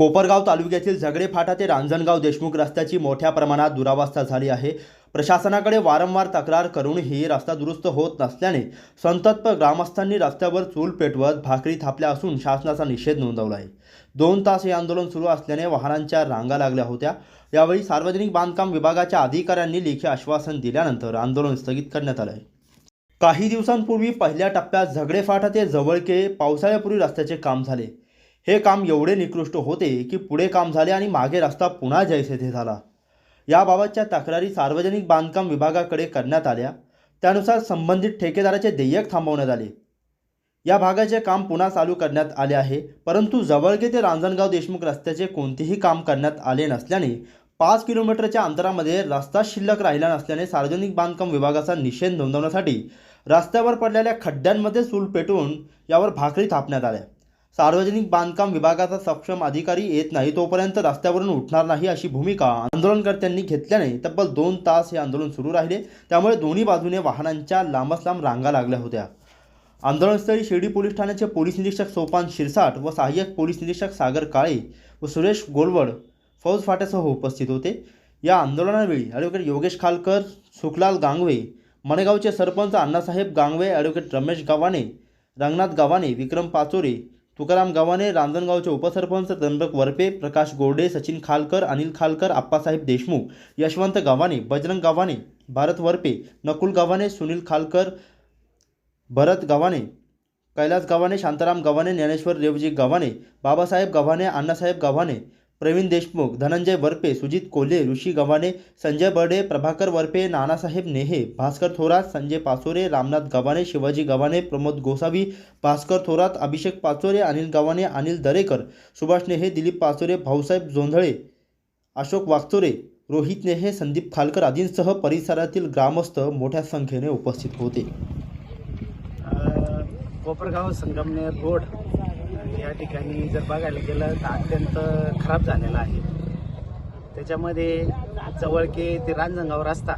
कोपरगाव तालुक्यातील झगडे फाटा ते रांजणगाव देशमुख रस्त्याची मोठ्या प्रमाणात दुरावस्था झाली आहे. प्रशासनाकडे वारंवार तक्रार करूनही रस्ता दुरुस्त होत नसल्याने संतप्त ग्रामस्थांनी रस्त्यावर चूल पेटवत भाकरी थापल्या असून शासनाचा निषेध नोंदवला आहे. दोन तास हे आंदोलन सुरू असल्याने वाहनांच्या रांगा लागल्या होत्या. यावेळी सार्वजनिक बांधकाम विभागाच्या अधिकाऱ्यांनी लेखी आश्वासन दिल्यानंतर आंदोलन स्थगित करण्यात आलं आहे. काही दिवसांपूर्वी पहिल्या टप्प्यात झगडे फाटा ते जवळके पावसाळ्यापूर्वी रस्त्याचे काम झाले. हे काम एवढे निकृष्ट होते की पुढे काम झाले आणि मागे रस्ता पुन्हा जैसे थे झाला. याबाबतच्या तक्रारी सार्वजनिक बांधकाम विभागाकडे करण्यात आल्या. त्यानुसार संबंधित ठेकेदाराचे देयक थांबवण्यात आले. या भागाचे काम पुन्हा चालू करण्यात आले आहे परंतु जवळगे ते रांजणगाव देशमुख रस्त्याचे कोणतेही काम करण्यात आले नसल्याने पाच किलोमीटरच्या अंतरामध्ये रस्ता शिल्लक राहिला नसल्याने सार्वजनिक बांधकाम विभागाचा निषेध नोंदवण्यासाठी रस्त्यावर पडलेल्या खड्ड्यांमध्ये चूल पेटवून यावर भाकरी थापण्यात आल्या. सार्वजनिक बांधकाम विभागाचा सक्षम अधिकारी येत नाही तोपर्यंत रस्त्यावरून उठणार नाही अशी भूमिका आंदोलनकर्त्यांनी घेतल्याने तब्बल दोन तास हे आंदोलन सुरू राहिले. त्यामुळे दोन्ही बाजूने वाहनांच्या लांबच लांब रांगा लागल्या होत्या. आंदोलनस्थळी शिर्डी पोलीस ठाण्याचे पोलीस निरीक्षक सोपान शिरसाट व सहाय्यक पोलीस निरीक्षक सागर काळे व सुरेश गोलवड फौज फाट्यासह उपस्थित होते. या आंदोलनावेळी ॲडव्होकेट योगेश खालकर सुखलाल गांगवे मणेगावचे सरपंच अण्णासाहेब गांगवे ॲडव्होकेट रमेश गव्हाणे रंगनाथ गव्हाणे विक्रम पाचोरे तुकाराम गावाने रांजणगावचे उपसरपंच त्र्यंबक वरपे प्रकाश गोरडे सचिन खालकर अनिल खालकर आप्पासाहेब देशमुख यशवंत गावाने बजरंग गावाने भारत वरपे नकुल गावाने सुनील खालकर भरत गावाने कैलास गावाने शांताराम गावाने ज्ञानेश्वर रेवजी गावाने बाबासाहेब गव्हाणे अण्णासाहेब गव्हाणे प्रवीण देशमुख धनंजय वरपे सुजित कोल्हे ऋषी गव्हाणे संजय बर्डे प्रभाकर वरपे नानासाहेब नेहे भास्कर थोरात संजय पाचोरे रामनाथ गव्हाणे शिवाजी गव्हाणे प्रमोद गोसावी भास्कर थोरात अभिषेक पाचोरे अनिल गव्हाणे अनिल दरेकर सुभाष नेहे दिलीप पाचोरे भाऊसाहेब जोंधळे अशोक वागचोरे रोहित नेहे संदीप खालकर आदींसह परिसरातील ग्रामस्थ मोठ्या संख्येने उपस्थित होते. कोपरगाव संगमनेर रोड. या ठिकाणी जर बघायला गेलं तर अत्यंत खराब झालेला आहे. त्याच्यामध्ये जवळके ते रांजणगाव रस्ता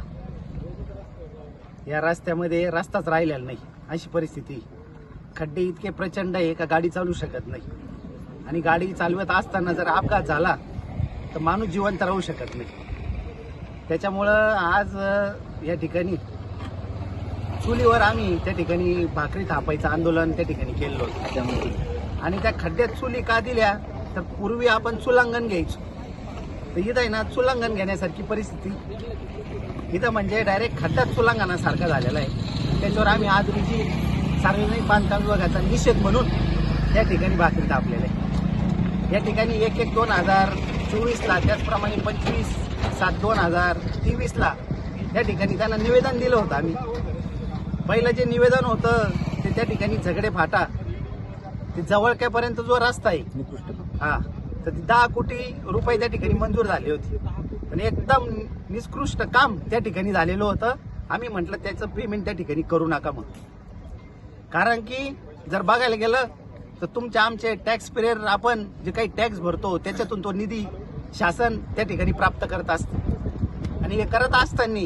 या रस्त्यामध्ये रस्ताच राहिलेला नाही. अशी परिस्थिती. खड्डे इतके प्रचंड आहे का गाडी चालू शकत नाही. आणि गाडी चालवत असताना जर अपघात झाला तर माणूस जिवंत राहू शकत नाही. त्याच्यामुळं आज या ठिकाणी चुलीवर आम्ही त्या ठिकाणी भाकरी थापायचं आंदोलन त्या ठिकाणी केलं होतं. आणि त्या खड्ड्यात चुली का दिल्या तर पूर्वी आपण चुलांगण घ्यायचो. तर इथं आहे ना चुलांगण घेण्यासारखी परिस्थिती. इथं म्हणजे डायरेक्ट खड्ड्यात चुलांगणासारखा झालेला आहे. त्याच्यावर आम्ही आज रोजी सार्वजनिक बांधकाम विभागाचा निषेध म्हणून या ठिकाणी भाकरी थापलेला आहे या ठिकाणी एक एक दोन हजार चोवीसला त्याचप्रमाणे पंचवीस सात दोन हजार तेवीसला या ठिकाणी त्यांना निवेदन दिलं होतं आम्ही. पहिलं जे निवेदन होतं ते त्या ठिकाणी झगडे फाटा ते जवळक्यापर्यंत जो रस्ता आहे हा तर ते दहा कोटी रुपये त्या ठिकाणी मंजूर झाले होते. पण एकदम निष्कृष्ट काम त्या ठिकाणी झालेलं होतं. आम्ही म्हटलं त्याचं पेमेंट त्या ठिकाणी करू नका मग. कारण की जर बघायला गेलं तर तुमच्या आमचे टॅक्स पेयर आपण जे काही टॅक्स भरतो त्याच्यातून तो निधी शासन त्या ठिकाणी प्राप्त करत असतं. आणि हे करत असताना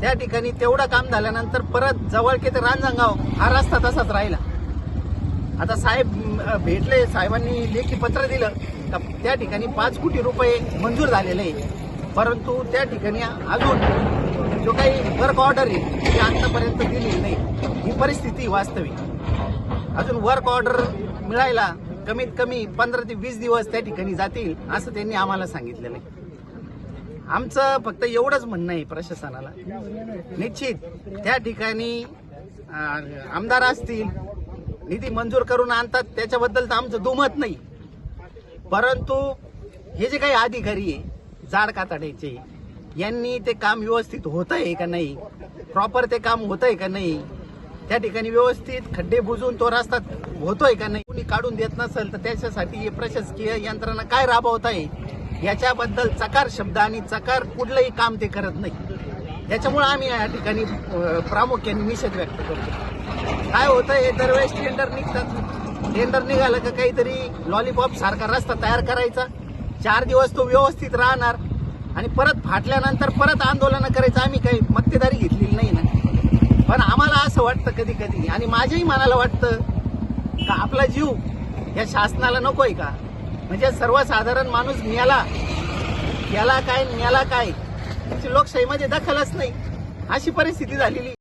त्या ठिकाणी तेवढं काम झाल्यानंतर परत जवळके ते रांजणगाव हा रस्ता तसाच राहिला. आता साहेब भेटले साहेबांनी लेखी पत्र दिलं. तर त्या ठिकाणी पाच कोटी रुपये मंजूर झालेले आहे परंतु त्या ठिकाणी अजून जो काही वर्क ऑर्डर आहे ती आतापर्यंत दिली नाही. ही परिस्थिती वास्तविक अजून वर्क ऑर्डर मिळायला कमीत कमी पंधरा ते वीस दिवस त्या ठिकाणी जातील असं त्यांनी आम्हाला सांगितलेलं आहे. आमचं फक्त एवढंच म्हणणं आहे प्रशासनाला. निश्चित त्या ठिकाणी आमदार असतील निधी मंजूर करून आणतात त्याच्याबद्दल तर आमचं दुमत नाही. परंतु हे जे काही अधिकारी आहे जाड कातड्याचे यांनी ते काम व्यवस्थित होत आहे का नाही प्रॉपर ते काम होत आहे का नाही त्या ठिकाणी व्यवस्थित खड्डे बुजून तो रस्ता होतोय का नाही कोणी काढून देत नसेल तर त्याच्यासाठी प्रशासकीय यंत्रणा काय राबवत आहे याच्याबद्दल चकार शब्द आणि चकार कुठलंही काम ते करत नाही. याच्यामुळे आम्ही या ठिकाणी प्रामुख्याने निषेध व्यक्त करतो. काय होतं हे दरवेळेस टेंडर निघतात. टेंडर निघालं का काहीतरी लॉलीपॉप सारखा रस्ता तयार करायचा. चार दिवस तो व्यवस्थित राहणार. आणि परत फाटल्यानंतर परत आंदोलन करायचं आम्ही काही मक्तेदारी घेतलेली नाही ना. पण आम्हाला असं वाटतं कधी कधी आणि माझ्याही मनाला वाटतं का आपला जीव या शासनाला नको आहे का? म्हणजे सर्वसाधारण माणूस मेला याला काय न्याला काय? लोकशाहीमध्ये दखलच नाही. अशी परिस्थिती झालेली